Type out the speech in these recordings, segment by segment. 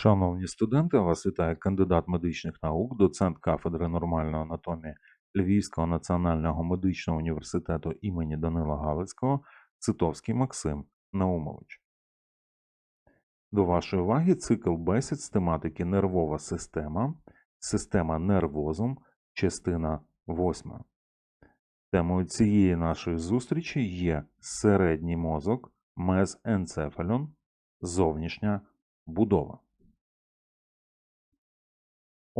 Шановні студенти, вас вітає кандидат медичних наук, доцент кафедри нормальної анатомії Львівського національного медичного університету імені Данила Галицького Цитовський Максим Наумович. До вашої уваги цикл бесід з тематики Нервова система, система нервозум, частина 8. Темою цієї нашої зустрічі є середній мозок, мезенцефалон, зовнішня будова.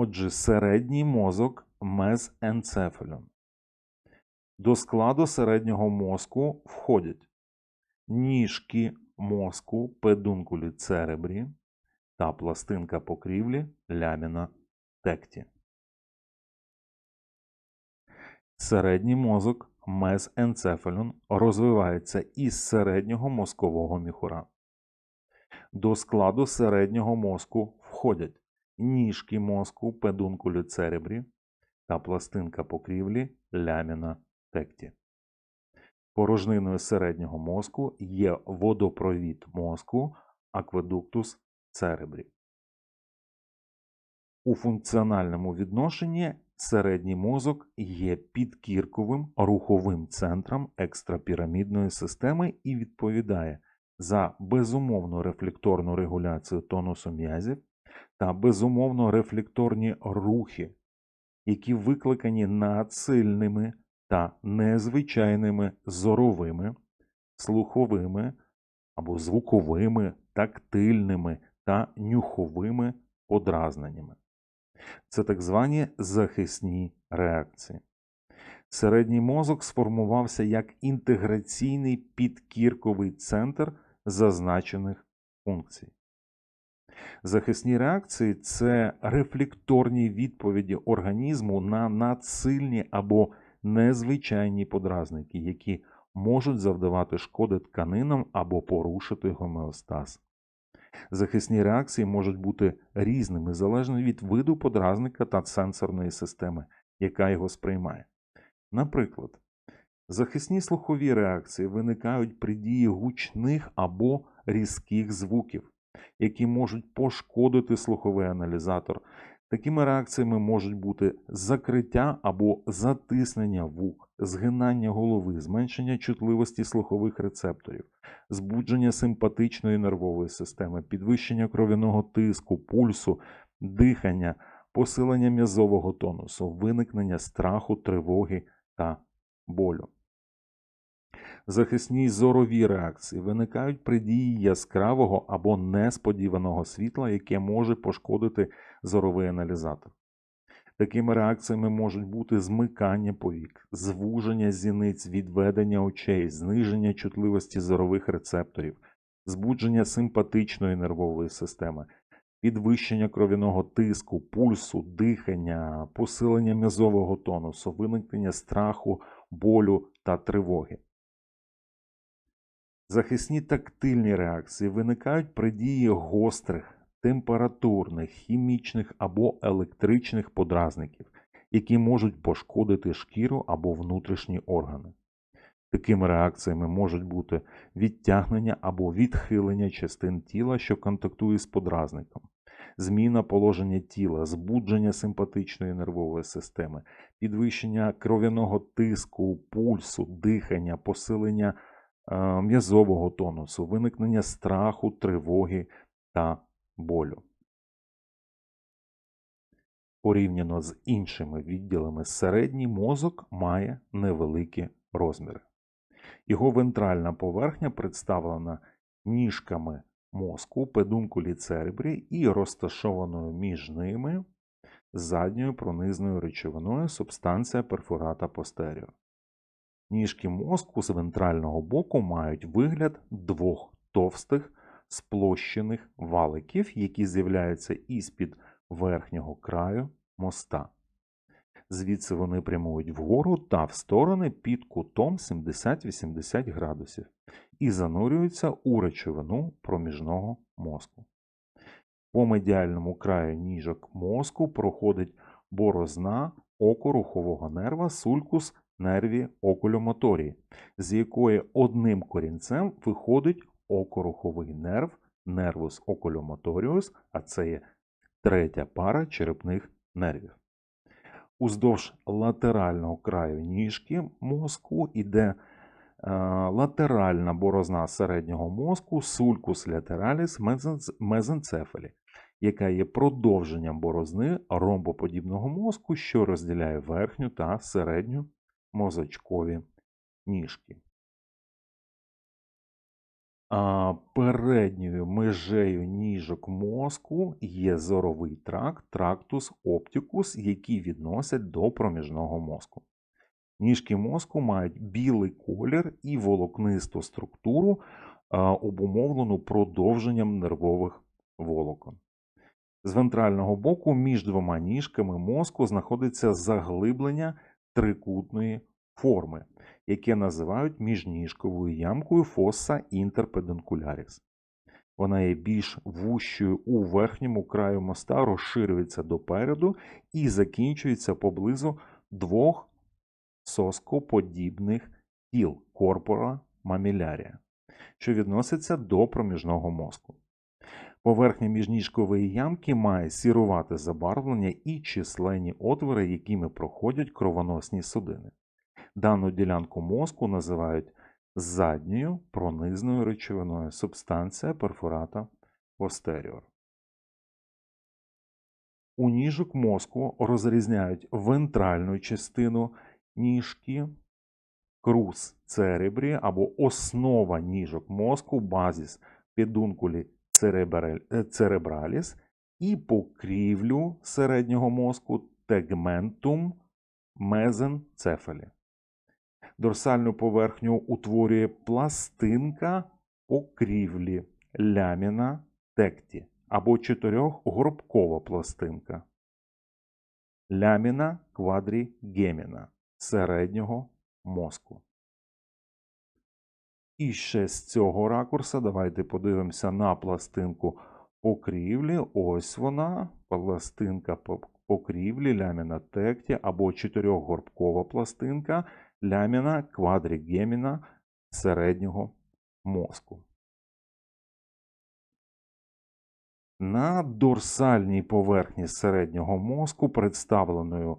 Отже, середній мозок мезенцефалон. До складу середнього мозку входять ніжки мозку педункулі церебрі та пластинка покрівлі ляміна текті. Середній мозок мезенцефалон розвивається із середнього мозкового міхура. До складу середнього мозку входять ніжки мозку педункулі церебрі та пластинка покрівлі ляміна текті. Порожниною середнього мозку є водопровід мозку акведуктус церебрі. У функціональному відношенні середній мозок є підкірковим руховим центром екстрапірамідної системи і відповідає за безумовну рефлекторну регуляцію тонусу м'язів та безумовно рефлекторні рухи, які викликані надсильними та незвичайними зоровими, слуховими або звуковими, тактильними та нюховими подразненнями. Це так звані захисні реакції. Середній мозок сформувався як інтеграційний підкірковий центр зазначених функцій. Захисні реакції це рефлекторні відповіді організму на надсильні або незвичайні подразники, які можуть завдавати шкоди тканинам або порушити гомеостаз. Захисні реакції можуть бути різними залежно від виду подразника та сенсорної системи, яка його сприймає. Наприклад, захисні слухові реакції виникають при дії гучних або різких звуків, які можуть пошкодити слуховий аналізатор. Такими реакціями можуть бути закриття або затиснення вух, згинання голови, зменшення чутливості слухових рецепторів, збудження симпатичної нервової системи, підвищення кров'яного тиску, пульсу, дихання, посилення м'язового тонусу, виникнення страху, тривоги та болю. Захисні зорові реакції виникають при дії яскравого або несподіваного світла, яке може пошкодити зоровий аналізатор. Такими реакціями можуть бути змикання повік, звуження зіниць, відведення очей, зниження чутливості зорових рецепторів, збудження симпатичної нервової системи, підвищення кров'яного тиску, пульсу, дихання, посилення м'язового тонусу, виникнення страху, болю та тривоги. Захисні тактильні реакції виникають при дії гострих, температурних, хімічних або електричних подразників, які можуть пошкодити шкіру або внутрішні органи. Такими реакціями можуть бути відтягнення або відхилення частин тіла, що контактує з подразником, зміна положення тіла, збудження симпатичної нервової системи, підвищення кров'яного тиску, пульсу, дихання, посилення м'язового тонусу, виникнення страху, тривоги та болю. Порівняно з іншими відділами середній мозок має невеликі розміри. Його вентральна поверхня представлена ніжками мозку, педункулі церебрі і розташованою між ними задньою пронизною речовиною субстанція перфората постеріо. Ніжки мозку з вентрального боку мають вигляд двох товстих сплощених валиків, які з'являються із-під верхнього краю моста. Звідси вони прямують вгору та в сторони під кутом 70-80 градусів і занурюються у речовину проміжного мозку. По медіальному краю ніжок мозку проходить борозна окорухового нерва сулькус нерві окуломоторії, з якої одним корінцем виходить окоруховий нерв nervus oculomotorius, а це є третя пара черепних нервів. Уздовж латерального краю ніжки мозку йде е, латеральна борозна середнього мозку lateralis mesenc- mesencephaly, яка є продовженням борозни ромбоподібного мозку, що розділяє верхню та середню мозочкові ніжки. Передньою межею ніжок мозку є зоровий тракт, трактус оптикус, які відносять до проміжного мозку. Ніжки мозку мають білий колір і волокнисту структуру, обумовлену продовженням нервових волокон. З вентрального боку між двома ніжками мозку знаходиться заглиблення трикутної форми, яке називають міжніжковою ямкою fossa interpeduncularис. Вона є більш вущою у верхньому краю моста, розширюється допереду і закінчується поблизу двох соскоподібних тіл корпора мамілярія, що відноситься до проміжного мозку. Поверхня міжніжкової ямки має сірувате забарвлення і численні отвори, якими проходять кровоносні судини. Дану ділянку мозку називають задньою пронизною речовиною субстанція перфората posterior. У ніжок мозку розрізняють вентральну частину ніжки, крус церебрі або основа ніжок мозку, базіс педункулі церебраліс і покрівлю середнього мозку тегментум мезенцефалі. Дорсальну поверхню утворює пластинка покрівлі ляміна текті або чотирьохгорбкова пластинка. Ляміна квадрігеміна середнього мозку. І ще з цього ракурса давайте подивимося на пластинку покрівлі. Ось вона, пластинка покрівлі, ляміна текті або чотирьохгорбкова пластинка ляміна квадрігеміна середнього мозку. На дорсальній поверхні середнього мозку, представленою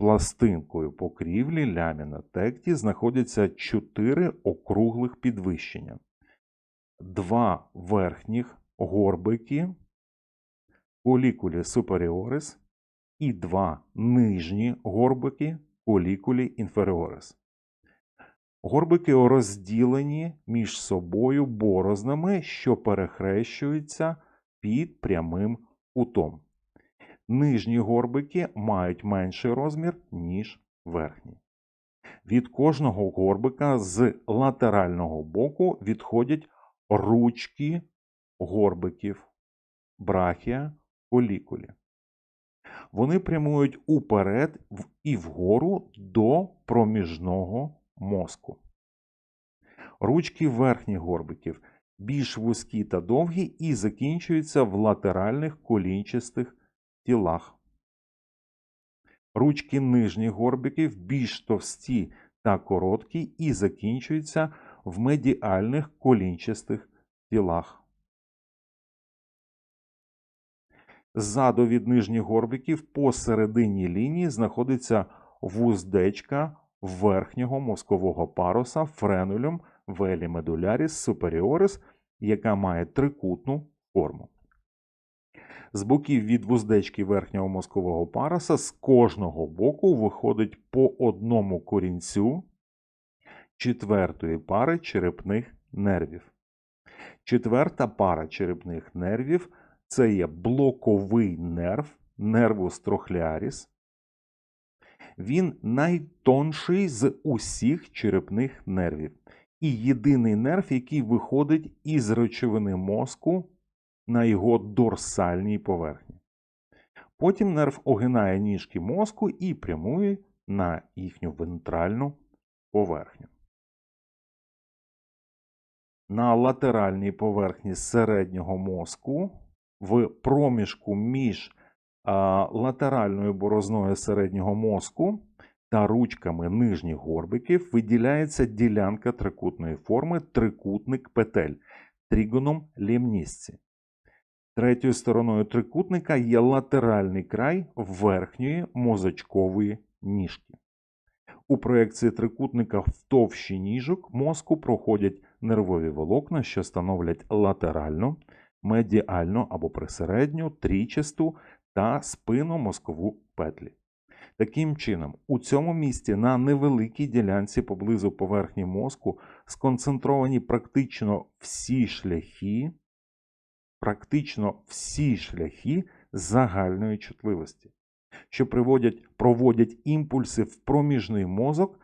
пластинкою покрівлі ляміна текті, знаходяться чотири округлих підвищення. Два верхніх горбики колікулі суперіорис і два нижні горбики колікулі інферіорис. Горбики розділені між собою борознами, що перехрещуються під прямим кутом. Нижні горбики мають менший розмір, ніж верхні. Від кожного горбика з латерального боку відходять ручки горбиків, брахія, колікулі. Вони прямують уперед і вгору до проміжного мозку. Ручки верхніх горбиків більш вузькі та довгі і закінчуються в латеральних колінчастих тілах. Ручки нижніх горбиків більш товсті та короткі і закінчуються в медіальних колінчастих тілах. Ззаду від нижніх горбиків посередині лінії знаходиться вуздечка верхнього мозкового паруса френулюм велі медуляріс superiorис, яка має трикутну форму. З боків від вуздечки верхнього мозкового паруса з кожного боку виходить по одному корінцю четвертої пари черепних нервів. Четверта пара черепних нервів це є блоковий нерв, нервус трохляріс. Він найтонший з усіх черепних нервів. І єдиний нерв, який виходить із речовини мозку на його дорсальній поверхні. Потім нерв огинає ніжки мозку і прямує на їхню вентральну поверхню. На латеральній поверхні середнього мозку в проміжку між латеральною борозною середнього мозку та ручками нижніх горбиків виділяється ділянка трикутної форми трикутник петель. тригоном лемнісці. Третьою стороною трикутника є латеральний край верхньої мозочкової ніжки. У проекції трикутника в товщі ніжок мозку проходять нервові волокна, що становлять латеральну, медіальну або присередню, трічасту та спинномозкову петлі. Таким чином, у цьому місці на невеликій ділянці поблизу поверхні мозку сконцентровані практично всі шляхи, практично всі шляхи загальної чутливості, що приводять, проводять імпульси в проміжний мозок,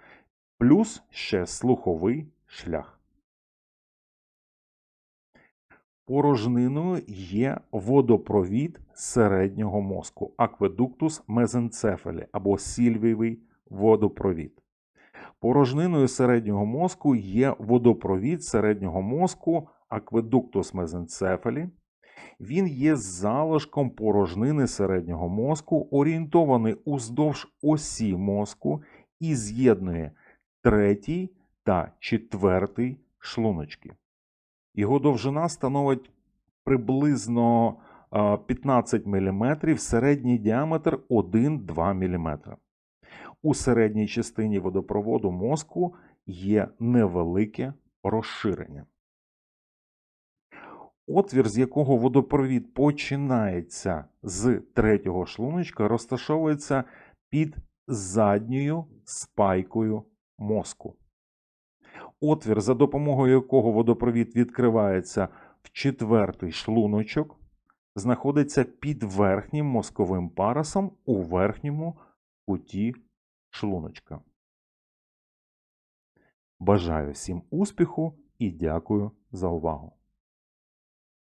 плюс ще слуховий шлях. Порожниною є водопровід середнього мозку акведуктус мезенцефалі або сільвієвий водопровід. Порожниною середнього мозку є водопровід середнього мозку акведуктус мезенцефалі. Він є залишком порожнини середнього мозку, орієнтований уздовж осі мозку і з'єднує третій та четвертий шлуночки. Його довжина становить приблизно 15 мм, середній діаметр 1-2 мм. У середній частині водопроводу мозку є невелике розширення. Отвір, з якого водопровід починається з третього шлуночка, розташовується під задньою спайкою мозку. Отвір, за допомогою якого водопровід відкривається в четвертий шлуночок, знаходиться під верхнім мозковим парасом у верхньому куті шлуночка. Бажаю всім успіху і дякую за увагу!